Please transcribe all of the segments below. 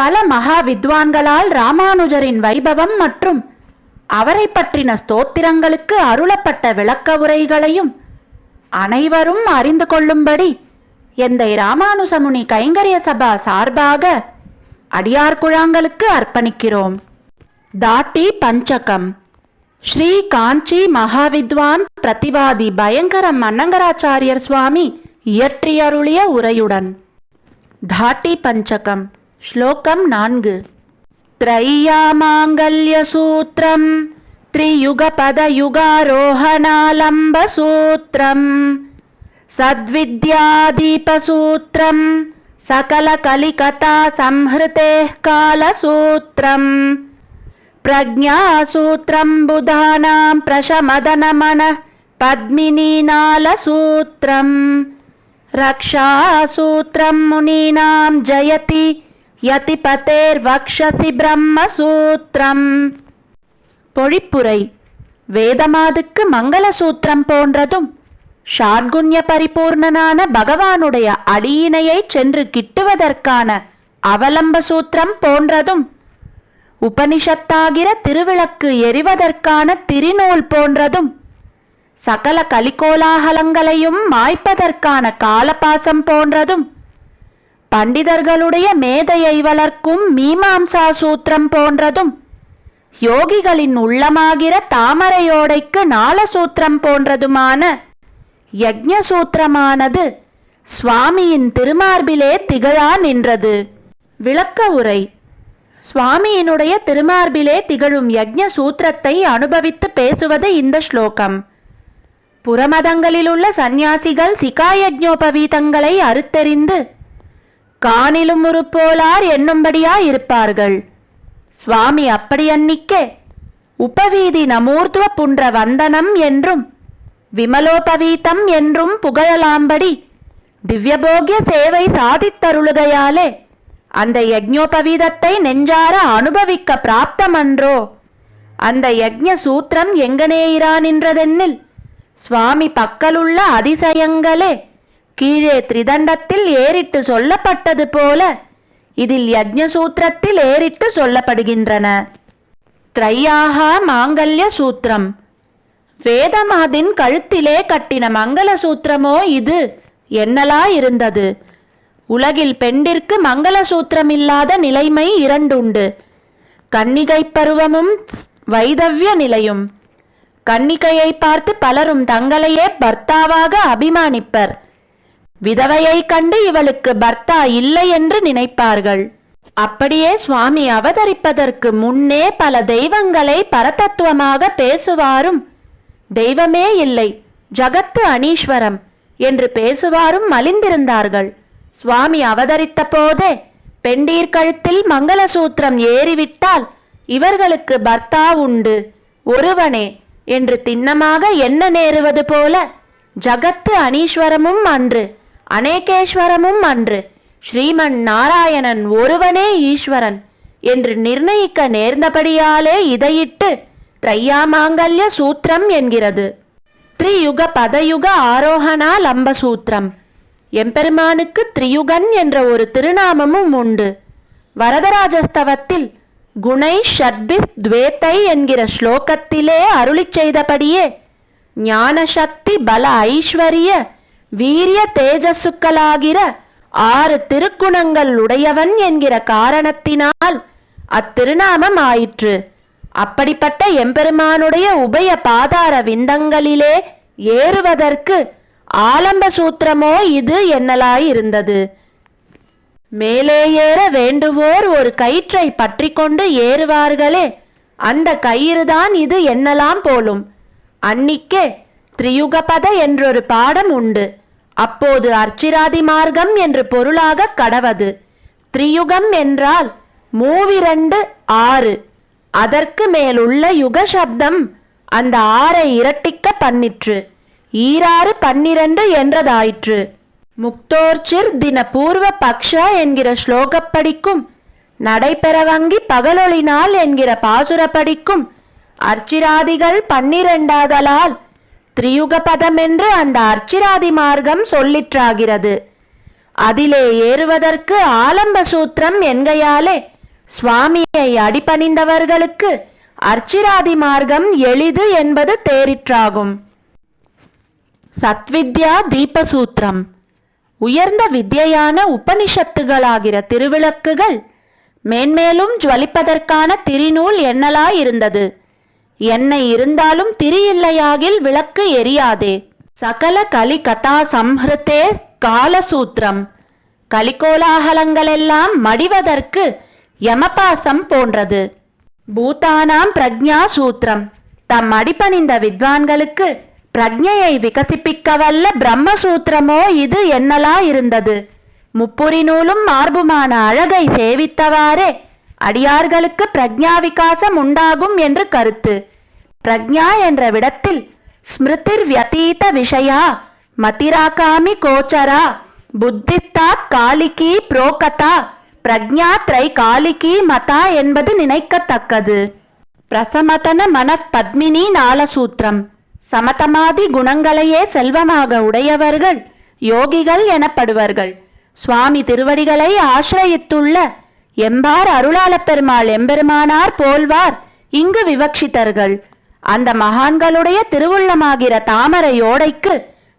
பல மகா வித்வான்களால் ராமானுஜரின் வைபவம் மற்றும் அவரை பற்றின ஸ்தோத்திரங்களுக்கு அருளப்பட்ட விளக்க உரைகளையும் அனைவரும் அறிந்து கொள்ளும்படி எந்தை ராமானுசமுனி கைங்கரிய சபா சார்பாக அடியார்குழாங்களுக்கு அர்ப்பணிக்கிறோம். தாட்டி பஞ்சகம். ஸ்ரீ காஞ்சி மகாவித்வான் பிரதிவாதி பயங்கரம் அன்னங்கராச்சாரியர் சுவாமி இயற்றியருளிய உரையுடன். தாட்டி பஞ்சகம். ஸ்லோகம் நான்கு त्रय्यामाङ्गल्यसूत्रं त्रियुगपदयुगारोहणालम्बसूत्रम् सद्विद्यादीपसूत्रं सकलकलिकथासंहृतेः कालसूत्रम् प्रज्ञासूत्रं बुधानां प्रशमदनमनः पद्मिनीनालसूत्रम् रक्षासूत्रं मुनीनां जयति யதிபதேர்வக்ஷசி பிரம்மசூத்திரம் பொழிப்புரை. வேதமாதுக்கு மங்கள சூத்திரம் போன்றதும் ஷாட்குண்ய பரிபூர்ணனான பகவானுடைய அடியினையை சென்று கிட்டுவதற்கான அவலம்ப சூத்திரம் போன்றதும் உபனிஷத்தாகிற திருவிளக்கு எரிவதற்கான திரிநூல் போன்றதும் சகல கலிகோலாகலங்களையும் மாய்ப்பதற்கான காலபாசம் போன்றதும் பண்டிதர்களுடைய மேதையை வளர்க்கும் மீமாம்சா சூத்திரம் போன்றதும் யோகிகளின் உள்ளமாகிற தாமரையோடைக்கு நாளசூத்திரம் போன்றதுமான யக்ஞ சூத்திரமானது சுவாமியின் திருமார்பிலே திகழா நின்றது. விளக்க உரை. சுவாமியினுடைய திருமார்பிலே திகழும் யஜ்ஞ சூத்திரத்தை அனுபவித்து பேசுவது இந்த ஸ்லோகம். புறமதங்களிலுள்ள சந்நியாசிகள் சிகாயஜ்ஞோபவீதங்களை அறுத்தெறிந்து காணிலும் உருப்போலார் என்னும்படியா இருப்பார்கள்? சுவாமி அப்படி அன்னிக்கே உபவீதி நமூர்த்துவ புன்ற வந்தனம் என்றும் விமலோபவீதம் என்றும் புகழலாம்படி திவ்யபோகிய சேவை சாதித்தருளுகையாலே அந்த யஜ்ஞோபவீதத்தை நெஞ்சார அனுபவிக்க பிராப்தமன்றோ? அந்த யஜ்ஞ சூத்திரம் எங்கனேயிரா நின்றதென்னில் சுவாமி பக்கலுள்ள அதிசயங்களே கீழே திரிதண்டத்தில் ஏறிட்டு சொல்லப்பட்டது போல இதில் யஜ்ஞசூத்திரத்தில் ஏறிட்டு சொல்லப்படுகின்றன. திரையாகா மாங்கல்ய சூத்திரம். வேதமாதின் கழுத்திலே கட்டின மங்கள சூத்திரமோ இது என்னலா இருந்தது? உலகில் பெண்டிற்கு மங்கள சூத்திரமில்லாத நிலைமை இரண்டுண்டு. கன்னிகை பருவமும் வைதவ்ய நிலையும். கன்னிகையை பார்த்து பலரும் தங்களையே பர்த்தாவாக அபிமானிப்பர். விதவையை கண்டு இவளுக்கு பர்த்தா இல்லை என்று நினைப்பார்கள். அப்படியே சுவாமி அவதரிப்பதற்கு முன்னே பல தெய்வங்களை பரதத்துவமாக பேசுவாரும். தெய்வமே இல்லை ஜகத்து அனீஸ்வரம் என்று பேசுவாரும் மலிந்திருந்தார்கள். சுவாமி அவதரித்த போதே பெண்டீர் கழுத்தில் மங்களசூத்திரம் ஏறிவிட்டால் இவர்களுக்கு பர்த்தா உண்டு. ஒருவனே என்று திண்ணமாக என்ன நேருவது போல ஜகத்து அனீஸ்வரமும் அன்று அநேகேஸ்வரமும் அன்று. ஸ்ரீமன் நாராயணன் ஒருவனே ஈஸ்வரன் என்று நிர்ணயிக்க நேர்ந்தபடியாலே இதையிட்டு திரையாமாங்கல்ய சூத்திரம் என்கிறது. த்ரியுக பதயுக ஆரோகணா லம்பசூத்திரம். எம்பெருமானுக்கு த்ரியுகன் என்ற ஒரு திருநாமமும் உண்டு. வரதராஜஸ்தவத்தில் குணை ஷட்பித் துவேத்தை என்கிற ஸ்லோகத்திலே அருளிச் செய்தபடியே ஞானசக்தி பல ஐஸ்வரிய வீரிய தேஜசுக்களாகிற ஆறு திருக்குணங்கள் உடையவன் என்கிற காரணத்தினால் அத்திருநாமம் ஆயிற்று அப்படிப்பட்ட எம்பெருமானுடைய உபய பாதார விந்தங்களிலே ஏறுவதற்கு ஆலம்ப சூத்திரமோ இது என்னலாயிருந்தது. மேலே ஏற வேண்டுவோர் ஒரு கயிற்றை பற்றி கொண்டு ஏறுவார்களே அந்த கயிறுதான் இது என்னலாம் போலும். அன்னிக்கே திரியுகபத என்றொரு பாடம் உண்டு. அப்போது அர்ச்சிராதி மார்க்கம் என்று பொருளாக கடவது. திரியுகம் என்றால் மூவிரண்டு ஆறு. அதற்கு மேலுள்ள யுக சப்தம் அந்த ஆறை இரட்டிக்க பண்ணிற்று. ஈராறு பன்னிரண்டு என்றதாயிற்று. முக்தோர்ச்சிர் தின பூர்வ பக்ஷ என்கிற ஸ்லோகப்படிக்கும் நடைபெறவங்கி பகலொளினால் என்கிற பாசுரப்படிக்கும் அர்ச்சிராதிகள் பன்னிரண்டாதலால் திரியுகபதம் என்று அந்த அர்ச்சிராதி மார்க்கம் சொல்லிற்றாகிறது. அதிலே ஏறுவதற்கு ஆலம்ப சூத்திரம் என்கையாலே சுவாமியை அடிபணிந்தவர்களுக்கு அர்ச்சிராதி மார்க்கம் எளிது என்பது தேரிற்றாகும். சத்வித்யா தீபசூத்திரம். உயர்ந்த வித்யான உபனிஷத்துகளாகிற திருவிளக்குகள் மேன்மேலும் ஜுவலிப்பதற்கான திரிநூல் என்னலாயிருந்தது. என்னை இருந்தாலும் திரியில்லையாகில் விளக்கு எரியாதே. சகல கலி கதா சம்ஹிருத்தே காலசூத்திரம். கலிகோலாகலங்களெல்லாம் மடிவதற்கு யமபாசம் போன்றது. பூதானாம் பிரக்ஞா சூத்திரம். தம் அடிபணிந்த வித்வான்களுக்கு பிரக்ஞையை விகசிப்பிக்கவல்ல பிரம்மசூத்திரமோ இது என்னலா இருந்தது. முப்புரி நூலும் மார்புமான அழகை சேவித்தவாறே அடியார்களுக்கு பிரக்ஞா விகாசம் உண்டாகும் என்று கருத்து. பிரக்ஞா என்ற விடத்தில் ஸ்மிருதிர் வியதீத விஷயா மதிராகாமி கோச்சரா புத்தித்தாத் காலிக்கி புரோகதா பிரக்ஞா திரை காலிகி மதா என்பது நினைக்கத்தக்கது. பிரசமதன மனப் பத்மினி நாலசூத்திரம் சமதமாதி குணங்களையே செல்வமாக உடையவர்கள் யோகிகள் எனப்படுவர்கள். சுவாமி திருவடிகளை ஆசிரயித்துள்ள எம்பார் அருளாளப் பெருமாள் எம்பெருமானார் போல்வார் இங்கு விவக்ஷித்தர்கள். அந்த மகான்களுடைய திருவுள்ளமாகிற தாமரை ஓடைக்கு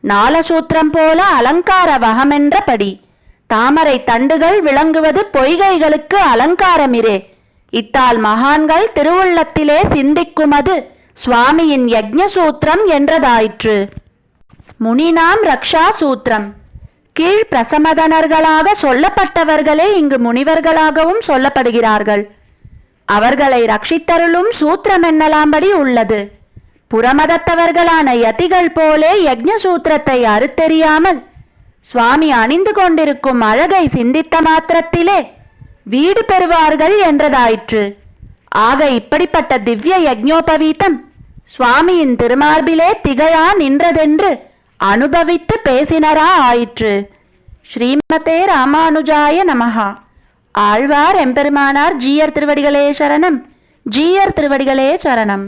நாலசூத்திரம் போல அலங்கார வகமென்றபடி தாமரை தண்டுகள் விளங்குவது பொய்கைகளுக்கு அலங்காரமிரே. இத்தால் மகான்கள் திருவுள்ளத்திலே சிந்திக்குமது சுவாமியின் யக்ஞ சூத்திரம் என்றதாயிற்று. முனினாம் ரக்ஷா சூத்திரம் கீழ் பிரசமதனர்களாக சொல்லப்பட்டவர்களே இங்கு முனிவர்களாகவும் சொல்லப்படுகிறார்கள். அவர்களை ரட்சித்தருளும் சூத்திரம் என்னலாம்படி உள்ளது. புறமதத்தவர்களான யதிகள் போலே யஜ்ஞ சூத்திரத்தை அறுத்தெறியாமல் சுவாமி அணிந்து கொண்டிருக்கும் அழகை சிந்தித்த மாத்திரத்திலே வீடு பெறுவார்கள் என்றதாயிற்று. ஆக இப்படிப்பட்ட திவ்ய யஜ்ஞோபவீதம் சுவாமியின் திருமார்பிலே திகழா நின்றதென்று அனுபவித்து பேசினரா ஆயிற்று. ஸ்ரீமதே ராமானுஜாய நமகா ஆழ்வார் எம்பெருமானார் ஜீயர் திருவடிகளே சரணம். ஜீயர் திருவடிகளே சரணம்.